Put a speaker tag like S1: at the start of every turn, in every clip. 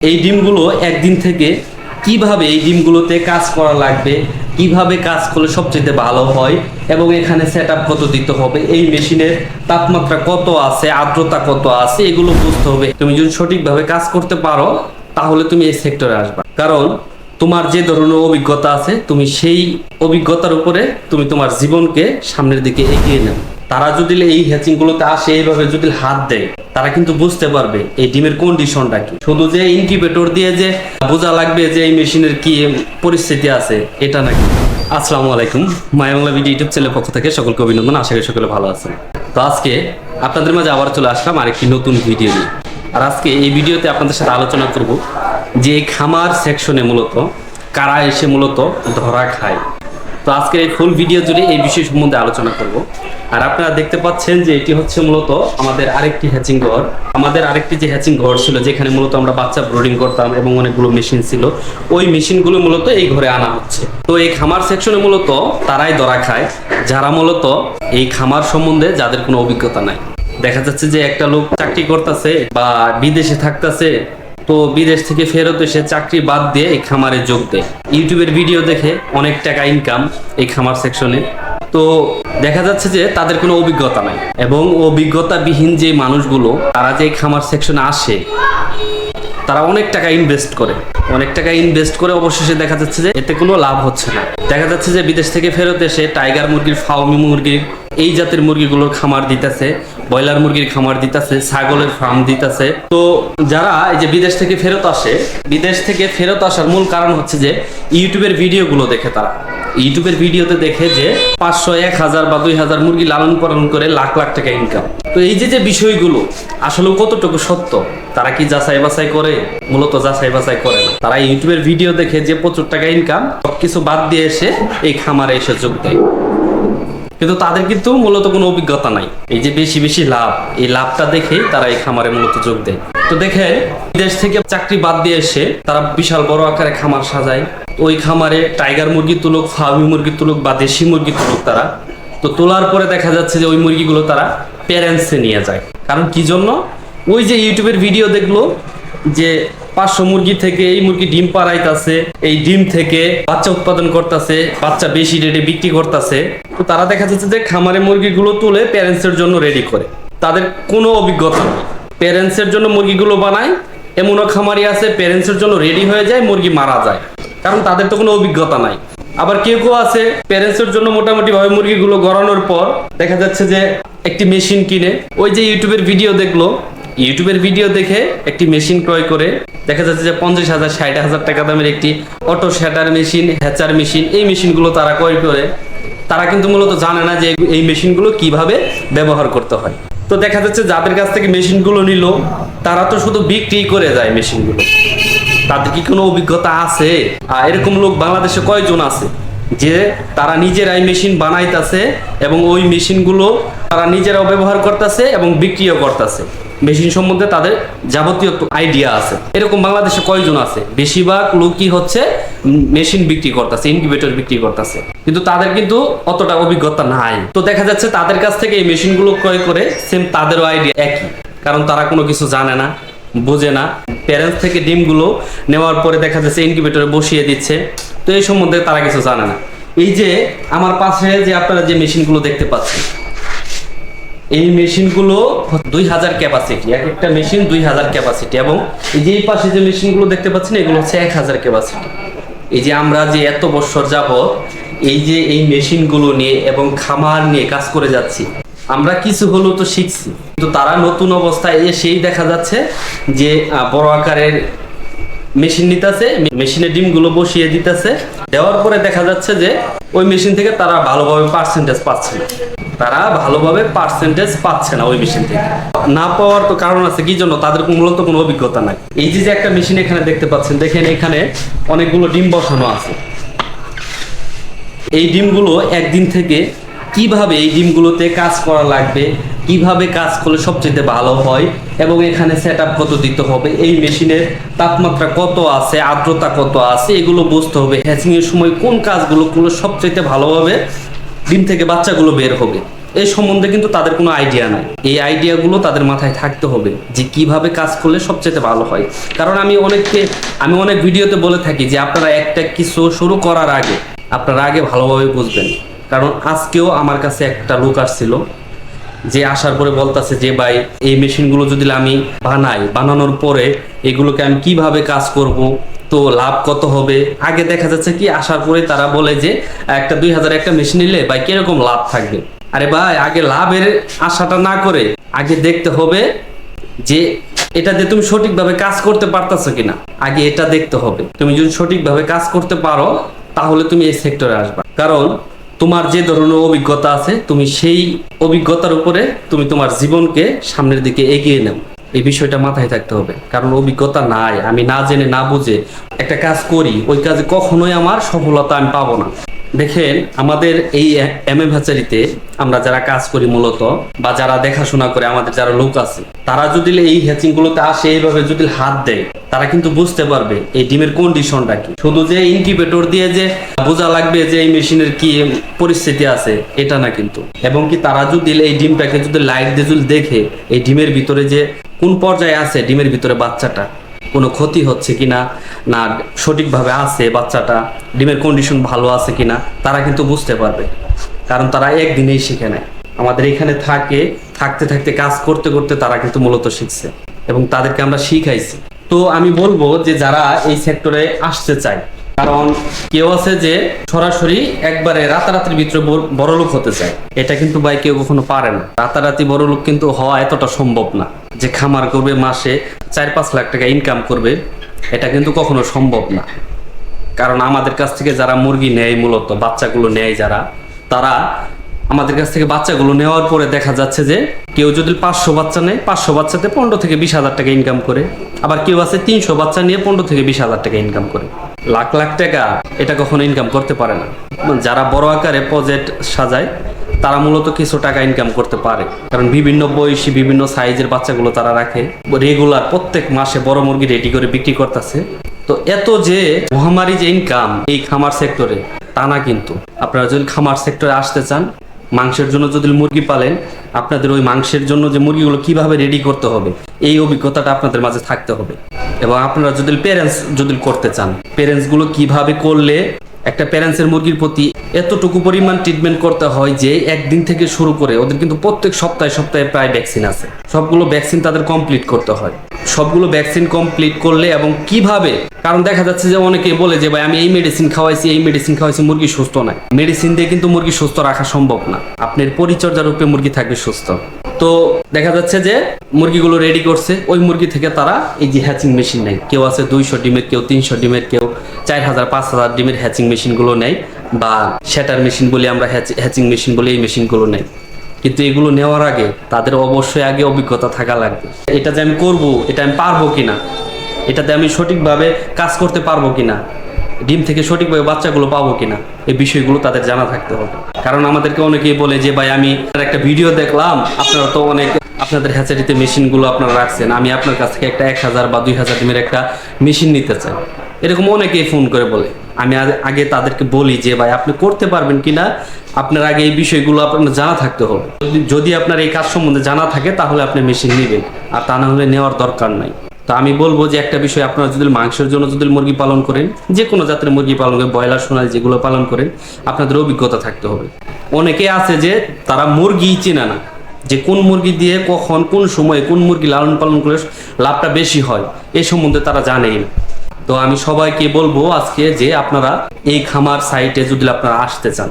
S1: এই ডিমগুলো একদিন থেকে কীভাবে এই ডিমগুলোতে কাজ করা লাগবে, কীভাবে কাজ করলে সবচেয়ে ভালো হয় এবং এখানে সেট আপ কত দিতে হবে, এই মেশিনের তাপমাত্রা কত আছে, আর্দ্রতা কত আছে, এগুলো বুঝতে হবে। তুমি যদি সঠিকভাবে কাজ করতে পারো, তাহলে তুমি এই সেক্টরে আসবা। কারণ তোমার যে ধরনের অভিজ্ঞতা আছে, তুমি সেই অভিজ্ঞতার উপরে তুমি তোমার জীবনকে সামনের দিকে এগিয়ে নেও। তারা যদি এই হ্যাচিং গুলোতে আসে, এইভাবে যদি হাত দেয়, তারা কিন্তু বুঝতে পারবে এই ডিমের কন্ডিশনটা কি। শুধু যে ইনকিউবেটর দিয়ে যে বোঝা লাগবে যে এই মেশিনের কি পরিস্থিতি আছে, এটা নাকি। আসসালামু আলাইকুম। মায়াবাংলা ভিডিও ইউটিউব চ্যানেলের পক্ষ থেকে সকলকে অভিনন্দন। আশা করি সকলে ভালো আছেন। তো আজকে আপনাদের মাঝে আবার চলে আসলাম আরেকটি নতুন ভিডিও নিয়ে। আর আজকে এই ভিডিওতে আপনাদের সাথে আলোচনা করব যে খামার সেকশনে মূলত, কারা এসে মূলত ধরা খায়। তো আজকের এই ফুল ভিডিও জুড়ে এই বিষয় সম্বন্ধে আলোচনা করব। আর আপনারা দেখতে পাচ্ছেন যে এটি হচ্ছে মূলত আমাদের আরেকটি হ্যাচিং ঘর। আমাদের আরেকটি যে হ্যাচিং ঘর ছিল, যেখানে মূলত আমরা বাচ্চা ব্রোডিং করতাম এবং অনেকগুলো মেশিন ছিল, ওই মেশিনগুলো মূলত এই ঘরে আনা হচ্ছে। তো এই খামার সেকশনে মূলত তারাই ধরা খায়, যারা মূলত এই খামার সম্বন্ধে যাদের কোনো অভিজ্ঞতা নাই। দেখা যাচ্ছে যে একটা লোক চাকরি করতেছে বা বিদেশে থাকতেছে তো বিদেশ থেকে ফেরত এসে চাকরি বাদ দিয়ে এই খামারে যোগ দেয়। ইউটিউবের ভিডিও দেখে অনেক টাকা ইনকাম এই খামার সেকশনে তো দেখা যাচ্ছে যে তাদের কোনো অভিজ্ঞতা নাই এবং অভিজ্ঞতাবিহীন যে মানুষগুলো, তারা যে খামার সেকশনে আসে, তারা অনেক টাকা ইনভেস্ট করে। অনেক টাকা ইনভেস্ট করে অবশেষে দেখা যাচ্ছে যে এতে কোনো লাভ হচ্ছে না। দেখা যাচ্ছে যে বিদেশ থেকে ফেরত এসে টাইগার মুরগির ফাউমি মুরগির, এই জাতের মুরগিগুলোর খামার দিতেছে। ব্রয়লার মুরগির খামার দিতেছে, ছাগলের ফার্ম দিতেছে। তো যারা এই যে বিদেশ থেকে ফেরত আসে, বিদেশ থেকে ফেরত আসার মূল কারণ হচ্ছে যে ইউটিউবের ভিডিওগুলো দেখে তারা। ইউটিউবের ভিডিওতে দেখে যে পাঁচশো, এক হাজার বা দুই হাজার মুরগি লালন পালন করে লাখ লাখ টাকা ইনকাম তো এই যে যে বিষয়গুলো, আসলে কতটুকু সত্য? তারা কি যাচাই বাছাই করে? মূলত যাচাই বাছাই করে না। তারা ইউটিউবের ভিডিও দেখে যে প্রচুর টাকা ইনকাম সবকিছু বাদ দিয়ে এসে এই খামারে এসে যোগ দেয়। কিন্তু তাদের কিন্তু মূলত কোনো অভিজ্ঞতা নাই। এই যে বেশি বেশি লাভ, এই লাভটা দেখেই তারা এই খামারে মূলত যোগ দেয়। তো দেখে বিদেশ থেকে চাকরি বাদ দিয়ে এসে তারা বিশাল বড় আকারে খামার সাজায়। ওই খামারে টাইগার মুরগি তুলুক, ফার্মি মুরগি তুলুক বা দেশি মুরগি তুলুক তারা। তো তোলার পরে দেখা যাচ্ছে যে ওই মুরগিগুলো তারা প্যারেন্টসে নিয়ে যায়। কারণ কি জন্য? ওই যে ইউটিউবের ভিডিও দেখল যে পাঁচশো মুরগি থেকে এই মুরগি ডিম পাড়াইতাছে, এই ডিম থেকে বাচ্চা উৎপাদন করতেছে, বাচ্চা বেশি রেটে বিক্রি করতেছে, তো তারা দেখা যাচ্ছে যে খামারে মুরগিগুলো তুলে প্যারেন্টসের জন্য রেডি করে। তাদের কোনো অভিজ্ঞতা নেই। প্যারেন্টসের জন্য মুরগিগুলো বানায়, এমনও খামারি আছে প্যারেন্টসের জন্য রেডি হয়ে যায়, মুরগি মারা যায়। কারণ তাদের তো কোনো অভিজ্ঞতা নাই। আবার কেউ কেউ আছে প্যারেন্টসের জন্য মোটামুটি ভাবে মুরগিগুলো গড়ানোর পর দেখা যাচ্ছে যে একটি মেশিন কিনে, ওই যে ইউটিউবের ভিডিও দেখল ইউটিউবের ভিডিও দেখে একটি মেশিন ক্রয় করে, দেখা যাচ্ছে যে পঞ্চাশ হাজার, ষাট হাজার টাকা দামের একটি auto setter machine, hatcher machine, এই মেশিনগুলো তারা ক্রয় করে। তারা কিন্তু মূলত জানে না যে এই মেশিনগুলো কীভাবে ব্যবহার করতে হয়। তো দেখা যাচ্ছে যাদের কাছ থেকে মেশিনগুলো নিল, তারা তো শুধু বিক্রি করে যায় মেশিনগুলো। তাদের কি কোনো অভিজ্ঞতা আছে? আর এরকম লোক বাংলাদেশে কয়জন আছে যে তারা নিজেরাই মেশিন বানাইতেছে এবং ওই মেশিনগুলো তারা নিজেরাও ব্যবহার করতেছে এবং বিক্রিও করতেছে? মেশিন সম্বন্ধে তাদের যাবতীয় আইডিয়া আছে। এরকম বাংলাদেশে কয়জন আছে? বেশিরভাগ লোকই হচ্ছে মেশিন বিক্রি করতেছে ইনকিউবেটর বিক্রি করতেছে। কিন্তু তাদের কিন্তু অতটা অভিজ্ঞতা নাই। তো দেখা যাচ্ছে তাদের কাছ থেকে এই মেশিনগুলো ক্রয় করে সেম তাদেরও আইডিয়া একই। কারণ তারা কোনো কিছু জানে না, বোঝে না। প্যারেন্টস থেকে ডিমগুলো নেওয়ার পরে দেখা যাচ্ছে ইনকিউবেটরে বসিয়ে দিচ্ছে। তো এই সম্বন্ধে তারা কিছু জানে না। এই যে আমার পাশে যে আপনারা যে মেশিনগুলো দেখতে পাচ্ছেন এই মেশিনগুলো দুই হাজার ক্যাপাসিটি এক একটা মেশিন দুই হাজার ক্যাপাসিটি এবং এই যে এই পাশে যে মেশিনগুলো দেখতে পাচ্ছেন, এগুলো হচ্ছে এক হাজার ক্যাপাসিটি এই যে আমরা যে এত বছর যাব এই যে এই মেশিনগুলো নিয়ে এবং খামার নিয়ে কাজ করে যাচ্ছি, আমরা কিছু হলেও তো শিখছি। কিন্তু তারা নতুন অবস্থায় এসেই দেখা যাচ্ছে যে বড় আকারের মেশিন নিতেছে মেশিনে ডিমগুলো বসিয়ে দিতেছে। দেওয়ার পরে দেখা যাচ্ছে যে ওই মেশিন থেকে তারা ভালোভাবে পার্সেন্টেজ পাচ্ছে না। তারা ভালোভাবে পার্সেন্টেজ পাচ্ছে না ওই মেশিন থেকে। না পাওয়ার তো কারণ আছে, কি জন্য? তাদের মূলত কোনো অভিজ্ঞতা নাই। এই যে যে একটা মেশিন এখানে দেখতে পাচ্ছেন, দেখেন এখানে অনেকগুলো ডিম বসানো আছে। এই ডিমগুলো একদিন থেকে কীভাবে এই ডিমগুলোতে কাজ করা লাগবে, কীভাবে কাজ করলে সবচেয়ে ভালো হয়, এবং এখানে সেট আপ কত দিতে হবে, এই মেশিনের তাপমাত্রা কত আছে, আর্দ্রতা কত আছে, এগুলো বুঝতে হবে। হ্যাচিং এর সময় কোন কাজগুলো করলে সবচেয়ে ভালোভাবে ডিম থেকে বাচ্চাগুলো বের হবে এই সম্বন্ধে কিন্তু তাদের কোনো আইডিয়া নাই। এই আইডিয়াগুলো তাদের মাথায় থাকতে হবে যে কীভাবে কাজ করলে সবচেয়ে ভালো হয়। কারণ আমি অনেককে, আমি অনেক ভিডিওতে বলে থাকি যে আপনারা একটা কিছু শুরু করার আগে, আপনারা আগে ভালোভাবে বুঝবেন। কারণ আজকেও আমার কাছে একটা লোক আসছিল যে আসার পরে বলতাছে যে, ভাই, এই মেশিনগুলো যদি আমি বানাই, বানানোর পরে এগুলোকে আমি কীভাবে কাজ করব? তো লাভ কত হবে? আগে দেখা যাচ্ছে কি, আসার পরে তারা বলে যে, একটা দুই হাজার একটা মেশিন নিলে, ভাই, কীরকম লাভ থাকবে? আরে ভাই, আগে লাভের আশাটা না করে আগে দেখতে হবে যে, এটা দিয়ে তুমি সঠিকভাবে কাজ করতে পারতাছো কিনা। আগে এটা দেখতে হবে। তুমি যদি সঠিকভাবে কাজ করতে পারো, তাহলে তুমি এই সেক্টরে আসবা। কারণ তোমার যে ধরনের অভিজ্ঞতা আছে, তুমি সেই অভিজ্ঞতার উপরে তুমি তোমার জীবনকে সামনের দিকে এগিয়ে নেও। এই বিষয়টা মাথায় থাকতে হবে। কারণ অভিজ্ঞতা নাই। আমি না জেনে, না বুঝে একটা কাজ করি, ওই কাজে কখনোই আমার সফলতা আমি পাবো না। দেখেন, আমাদের এই এম এম হ্যাচারিতে আমরা যারা কাজ করি মূলত, বা যারা দেখাশোনা করে, আমাদের যারা লোক আছে, তারা যদি এই হ্যাচিং গুলোতে আসে, এইভাবে যদি হাত দেয়, তারা কিন্তু বুঝতে পারবে এই ডিমের কন্ডিশনটা কি। শুধু যে ইনকিউবেটর দিয়ে যে বোঝা লাগবে যে এই মেশিনের কি পরিস্থিতি আছে, এটা না কিন্তু। এবং কি তারা যদি এই ডিমটাকে যদি লাইট দিয়ে যদি দেখে, এই ডিমের ভিতরে যে কোন পর্যায়ে আছে, ডিমের ভিতরে বাচ্চাটা কোনো ক্ষতি হচ্ছে কিনা, না না সঠিকভাবে আছে বাচ্চাটা, ডিমের কন্ডিশন ভালো আছে কিনা, তারা কিন্তু বুঝতে পারবে। কারণ তারা একদিনেই শিখে নেয়। আমাদের এখানে থাকে, থাকতে থাকতে কাজ করতে করতে তারা কিন্তু মূলত শিখছে এবং তাদেরকে আমরা শিখাইছি। তো আমি বলব যে যারা এই সেক্টরে আসতে চায়, কারণ কেউ আছে যে সরাসরি একবারে রাতারাতির ভিতরে বড় লোক হতে চায়, এটা কিন্তু ভাই কেউ কখনো পারে না। রাতারাতি বড় লোক কিন্তু হওয়া এতটা সম্ভব না যে খামার করবে মাসে চার পাঁচ লাখ টাকা ইনকাম করবে, এটা কিন্তু কখনো সম্ভব না। কারণ আমাদের কাছ থেকে যারা মুরগি নেয় মূলত, বাচ্চাগুলো নেয় যারা, তারা আমাদের কাছ থেকে বাচ্চাগুলো নেওয়ার পরে দেখা যাচ্ছে যে কেউ যদি পাঁচশো বাচ্চা নেয়, পাঁচশো বাচ্চাতে পনেরো থেকে বিশ হাজার টাকা ইনকাম করে। আবার কেউ আছে তিনশো বাচ্চা নিয়ে পনেরো থেকে বিশ হাজার টাকা ইনকাম করে। লাখ লাখ টাকা এটা কখনো ইনকাম করতে পারে না। যারা বড় আকারে প্রজেক্ট সাজায় তারা মূলত কিছু টাকা ইনকাম করতে পারে। কারণ বিভিন্ন বয়সী বিভিন্ন সাইজের বাচ্চাগুলো তারা রাখে। রেগুলার প্রত্যেক মাসে বড় মুরগি রেডি করে বিক্রি করতেছে। তো এত যে মহামারী যে ইনকাম এই খামার সেক্টরে তা না কিন্তু। আপনারা যদি খামার সেক্টরে আসতে চান, মাংসের জন্য যদি মুরগি পালেন, আপনাদের ওই মাংসের জন্য যে মুরগিগুলো কীভাবে রেডি করতে হবে, এই অভিজ্ঞতাটা আপনাদের মাঝে থাকতে হবে। এবং আপনারা যদি প্যারেন্টস যদি করতে চান প্যারেন্টসগুলো কীভাবে করলে একটা প্যারেন্টসের মুরগির প্রতি এতটুকু পরিমাণ ট্রিটমেন্ট করতে হয় যে একদিন থেকে শুরু করে ওদের কিন্তু প্রত্যেক সপ্তাহে সপ্তাহে প্রায় ভ্যাকসিন আছে। সবগুলো ভ্যাকসিন তাদের কমপ্লিট করতে হয়। সবগুলো ভ্যাকসিন কমপ্লিট করলে এবং কীভাবে? কারণ দেখা যাচ্ছে যে অনেকে বলে যে, ভাই, আমি এই মেডিসিন খাওয়াইছি, এই মেডিসিন খাওয়াইছি, মুরগি সুস্থ নাই। মেডিসিন দিয়ে কিন্তু মুরগি সুস্থ রাখা সম্ভব না। আপনার পরিচর্যার রূপে মুরগি থাকবে সুস্থ। তো দেখা যাচ্ছে যে মুরগিগুলো রেডি করছে। ওই মুরগি থেকে তারা এই যে হ্যাচিং মেশিন নেয়। কেউ আছে দুইশো ডিমের, কেউ তিনশো ডিমের, কেউ চার হাজার, পাঁচ হাজার ডিমের হ্যাচিং মেশিনগুলো নেয় বা শ্যাটার মেশিন বলি আমরা হ্যাচিং মেশিন বলি, এই মেশিনগুলো নেয়। কিন্তু এগুলো নেওয়ার আগে তাদের অবশ্যই আগে অভিজ্ঞতা থাকা লাগবে। এটা যে আমি করব, এটা আমি পারব কিনা? এটাতে আমি সঠিকভাবে কাজ করতে পারব কিনা? ডিম থেকে সঠিকভাবে বাচ্চাগুলো পাবো কিনা, এই বিষয়গুলো তাদের জানা থাকতে হবে। কারণ আমাদেরকে অনেকেই বলে যে, ভাই, আমি একটা ভিডিও দেখলাম, আপনারা তো অনেক আপনাদের হ্যাচারিতে মেশিনগুলো আপনারা রাখছেন, আমি আপনার কাছ থেকে একটা এক হাজার বা দুই হাজার ডিমের একটা মেশিন নিতে চাই। এরকম অনেকেই ফোন করে বলে। আমি আগে তাদেরকে বলি যে, ভাই, আপনি করতে পারবেন কিনা? আপনার আগে এই বিষয়গুলো আপনার জানা থাকতে হবে। যদি আপনার এই কাজ সম্বন্ধে জানা থাকে, তাহলে আপনি মেশিন নেবেন। আর তা না হলে নেওয়ার দরকার নাই। তো আমি বলব যে একটা বিষয়, আপনারা যদি মাংসের জন্য যদি মুরগি পালন করেন, যে কোনো জাতের মুরগি পালন করেন, ব্রয়লার, সোনালি যেগুলো পালন করেন, আপনাদের অভিজ্ঞতা থাকতে হবে। অনেকে আছে যে তারা মুরগি চেনে না, যে কোন মুরগি দিয়ে কখন, কোন সময়ে কোন মুরগি লালন পালন করে লাভটা বেশি হয়, এ সম্বন্ধে তারা জানেই না। তো আমি সবাইকে বলব আজকে যে আপনারা এই খামার সাইটে যদি আপনারা আসতে চান,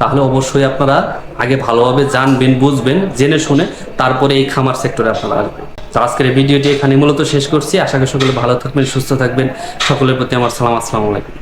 S1: তাহলে অবশ্যই আপনারা আগে ভালোভাবে জানবেন, বুঝবেন, জেনে শুনে তারপরে এই খামার সেক্টরে আপনারা আসবেন। তো আজকের ভিডিওটি এখানে মূলত শেষ করছি। আশা করি সকলে ভালো থাকবেন, সুস্থ থাকবেন। সকলের প্রতি আমার সালাম, আসসালামু আলাইকুম।